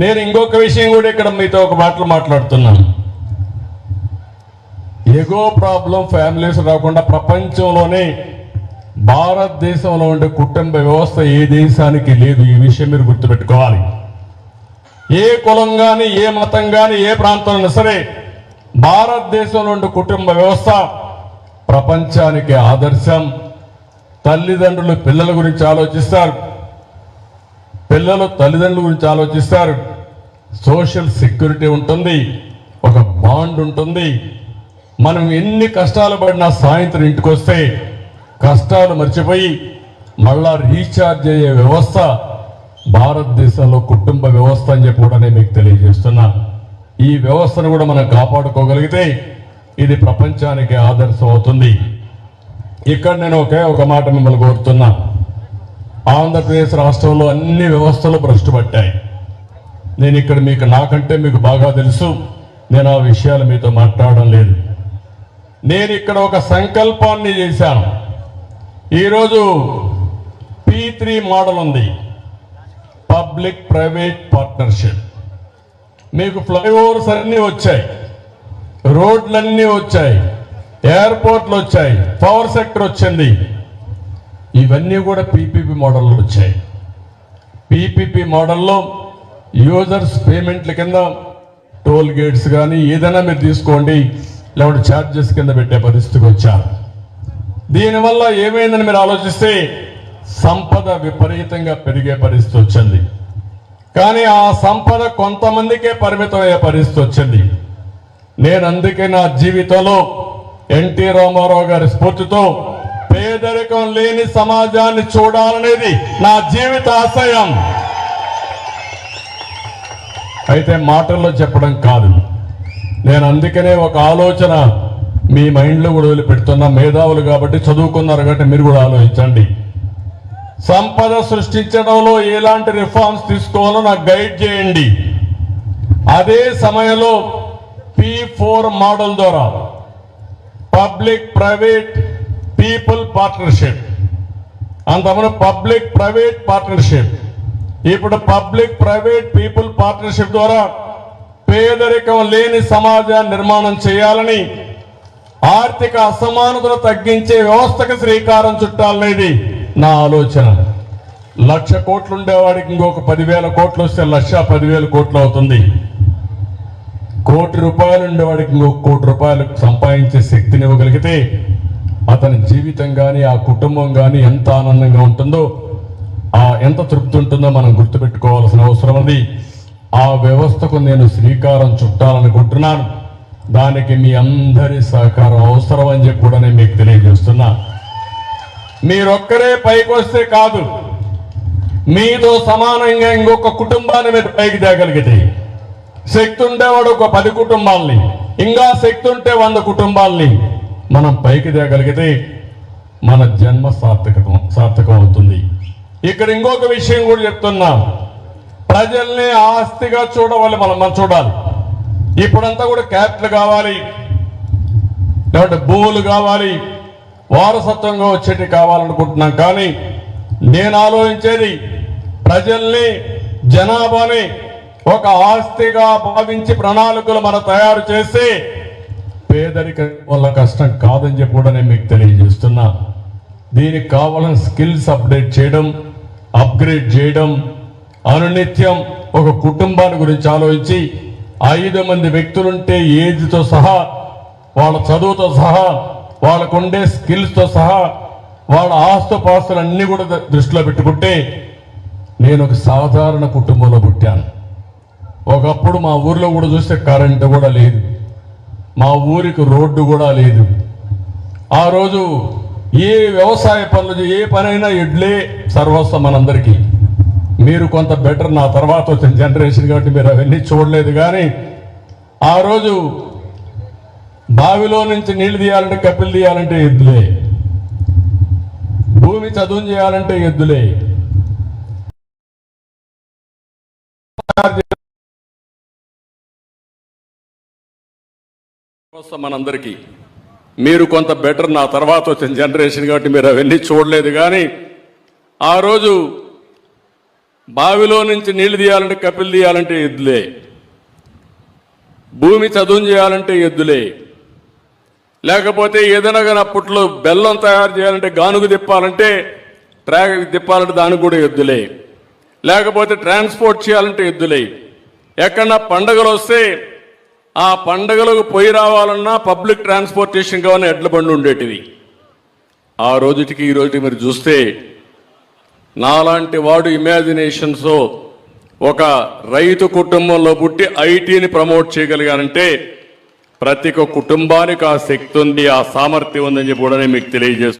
నేను ఇంకొక విషయం కూడా ఇక్కడ మీతో ఒక మాటలు మాట్లాడుతున్నాను. ఎగో ప్రాబ్లం ఫ్యామిలీస్ రాకుండా ప్రపంచంలోనే భారతదేశంలో ఉండే కుటుంబ వ్యవస్థ ఏ దేశానికి లేదు ఈ విషయం మీరు గుర్తుపెట్టుకోవాలి. ఏ కులం కానీ ఏ మతం కానీ ఏ ప్రాంతంలో సరే భారతదేశంలో ఉండే కుటుంబ వ్యవస్థ ప్రపంచానికి ఆదర్శం. తల్లిదండ్రులు పిల్లల గురించి ఆలోచిస్తారు. పిల్లలు తల్లిదండ్రుల గురించి ఆలోచిస్తారు. సోషల్ సెక్యూరిటీ ఉంటుంది. ఒక బాండ్ ఉంటుంది. మనం ఎన్ని కష్టాలు పడినా సాయంత్రం ఇంటికి వస్తే కష్టాలు మర్చిపోయి మళ్ళా రీఛార్జ్ అయ్యే వ్యవస్థ భారతదేశంలో కుటుంబ వ్యవస్థ అని చెప్పి కూడా నేను మీకు తెలియజేస్తున్నా. ఈ వ్యవస్థను కూడా మనం కాపాడుకోగలిగితే ఇది ప్రపంచానికి ఆదర్శం అవుతుంది. ఇక్కడ నేను ఒకే ఒక మాట మిమ్మల్ని కోరుతున్నా. ఆంధ్రప్రదేశ్ రాష్ట్రంలో అన్ని వ్యవస్థలు భ్రష్టు పట్టాయి నేను ఇక్కడ మీకు నాకంటే మీకు బాగా తెలుసు నేను ఆ విషయాలు మీతో మాట్లాడడం లేదు. నేను ఇక్కడ ఒక సంకల్పాన్ని చేశాను. ఈరోజు పీ త్రీ మోడల్ ఉంది. పబ్లిక్ ప్రైవేట్ పార్ట్నర్షిప్ మీకు ఫ్లైఓవర్స్ అన్నీ వచ్చాయి. రోడ్లన్నీ వచ్చాయి. ఎయిర్పోర్ట్లు వచ్చాయి. పవర్ సెక్టర్ వచ్చింది. ఇవన్నీ కూడా పీపీపీ మోడల్లో వచ్చాయి. పీపీపీ మోడల్లో యూజర్స్ పేమెంట్ల కింద టోల్ గేట్స్ కానీ ఏదైనా మీరు తీసుకోండి లేకుంటే ఛార్జెస్ కింద పెట్టే పరిస్థితికి వచ్చారు. దీనివల్ల ఏమైందని మీరు ఆలోచిస్తే సంపద విపరీతంగా పెరిగే పరిస్థితి వచ్చింది. కానీ ఆ సంపద కొంతమందికే పరిమితం అయ్యే పరిస్థితి వచ్చింది. నేను అందుకే నా జీవితంలో ఎన్టీ రామారావు గారి స్ఫూర్తితో పేదరికం లేని సమాజాన్ని చూడాలనేది నా జీవిత ఆశయం. అయితే మాటల్లో చెప్పడం కాదు. నేను అందుకనే ఒక ఆలోచన మీ మైండ్లో కూడా వదిలిపెడుతున్నా. మేధావులు కాబట్టి చదువుకున్నారు కాబట్టి మీరు కూడా ఆలోచించండి. సంపద సృష్టించడంలో ఎలాంటి రిఫార్మ్స్ తీసుకోవాలో నాకు గైడ్ చేయండి. అదే సమయంలో పి ఫోర్ మోడల్ ద్వారా పబ్లిక్ ప్రైవేట్ పీపుల్ పార్ట్నర్షిప్ అంతమంది పబ్లిక్ ప్రైవేట్ పార్ట్నర్షిప్ ఇప్పుడు పబ్లిక్ ప్రైవేట్ పీపుల్ పార్ట్నర్షిప్ ద్వారా పేదరికం లేని సమాజాన్ని నిర్మాణం చేయాలని ఆర్థిక అసమానతలు తగ్గించే వ్యవస్థకు శ్రీకారం చుట్టాలనేది నా ఆలోచన. లక్ష కోట్లు ఉండేవాడికి ఇంకొక పదివేల కోట్లు వస్తే లక్ష పదివేల కోట్లు అవుతుంది. కోటి రూపాయలు ఉండేవాడికి ఇంకొక కోటి రూపాయలు సంపాదించే శక్తిని ఇవ్వగలిగితే అతని జీవితం కానీ ఆ కుటుంబం కానీ ఎంత ఆనందంగా ఉంటుందో ఆ ఎంత తృప్తి ఉంటుందో మనం గుర్తుపెట్టుకోవాల్సిన అవసరం ఉంది. ఆ వ్యవస్థకు నేను శ్రీకారం చుట్టాలనుకుంటున్నాను. దానికి మీ అందరి సహకారం అవసరం అని చెప్పి కూడా నేను మీకు తెలియజేస్తున్నా. మీరొక్కరే పైకి వస్తే కాదు మీతో సమానంగా ఇంకొక కుటుంబాన్ని మీరు పైకి తేగలిగితే శక్తి ఉండేవాడు ఒక పది కుటుంబాల్ని ఇంకా శక్తి ఉంటే వంద కుటుంబాల్ని మనం పైకి తేగలిగితే మన జన్మ సార్థకం సార్థకం అవుతుంది ఇక్కడ ఇంకొక విషయం కూడా చెప్తున్నాం. ప్రజల్ని ఆస్తిగా చూడవాలి మనం మనం చూడాలి. ఇప్పుడంతా కూడా క్యాపిటల్ కావాలి. లేకపోతే భూములు కావాలి. వారసత్వంగా వచ్చేటి కావాలనుకుంటున్నాం. కానీ నేను ఆలోచించేది ప్రజల్ని జనాభాని ఒక ఆస్తిగా భావించి ప్రణాళికలు మనం తయారు చేసి పేదరికం వల్ల కష్టం కాదని చెప్పి కూడా నేను మీకు తెలియజేస్తున్నా. దీనికి కావాలని స్కిల్స్ అప్డేట్ చేయడం అప్గ్రేడ్ చేయడం అనునిత్యం ఒక కుటుంబాన్ని గురించి ఆలోచించి ఐదు మంది వ్యక్తులుంటే ఏజ్తో సహా వాళ్ళ చదువుతో సహా వాళ్ళకు ఉండే స్కిల్స్తో సహా వాళ్ళ ఆస్తుపాస్తులు అన్నీ కూడా దృష్టిలో పెట్టుకుంటే నేను ఒక సాధారణ కుటుంబంలో పుట్టాను. ఒకప్పుడు మా ఊర్లో కూడా చూస్తే కరెంటు కూడా లేదు. మా ఊరికి రోడ్డు కూడా లేదు. ఆ రోజు ఏ వ్యవసాయ పనులు ఏ పనైనా ఎడ్లే సర్వస్వం మనందరికీ. మీరు కొంత బెటర్ నా తర్వాత వచ్చిన జనరేషన్ కాబట్టి మీరు అవన్నీ చూడలేదు కానీ ఆ రోజు బావిలో నుంచి నీళ్ళు తీయాలంటే కప్పిలు తీయాలంటే ఎద్దులే. భూమి చదువు చేయాలంటే ఎద్దులే. వస్తాం మనందరికీ మీరు కొంత బెటర్ నా తర్వాత వచ్చిన జనరేషన్ కాబట్టి మీరు అవన్నీ చూడలేదు కానీ ఆ రోజు బావిలో నుంచి నీళ్ళు తీయాలంటే కపిలు తీయాలంటే ఎద్దులే. భూమి చదువు చేయాలంటే ఎద్దులే. లేకపోతే ఏదైనా కానీ అప్పట్లో బెల్లం తయారు చేయాలంటే గానుగు తిప్పాలంటే ట్రాక్ తిప్పాలంటే దానికి కూడా ఎద్దులే. లేకపోతే ట్రాన్స్పోర్ట్ చేయాలంటే ఎద్దులే. ఎక్కడన్నా పండగలు వస్తే ఆ పండగలకు పోయి రావాలన్నా పబ్లిక్ ట్రాన్స్పోర్టేషన్ కానీ ఎడ్ల బండి ఉండేటివి. ఆ రోజుటికి ఈ రోజుకి మీరు చూస్తే నాలాంటి వాడు ఇమాజినేషన్స్ ఒక రైతు కుటుంబంలో పుట్టి ఐటీని ప్రమోట్ చేయగలిగానంటే ప్రతి ఒక్క కుటుంబానికి ఆ శక్తి ఉంది ఆ సామర్థ్యం ఉందని చెప్పి కూడా నేను మీకు తెలియజేస్తాను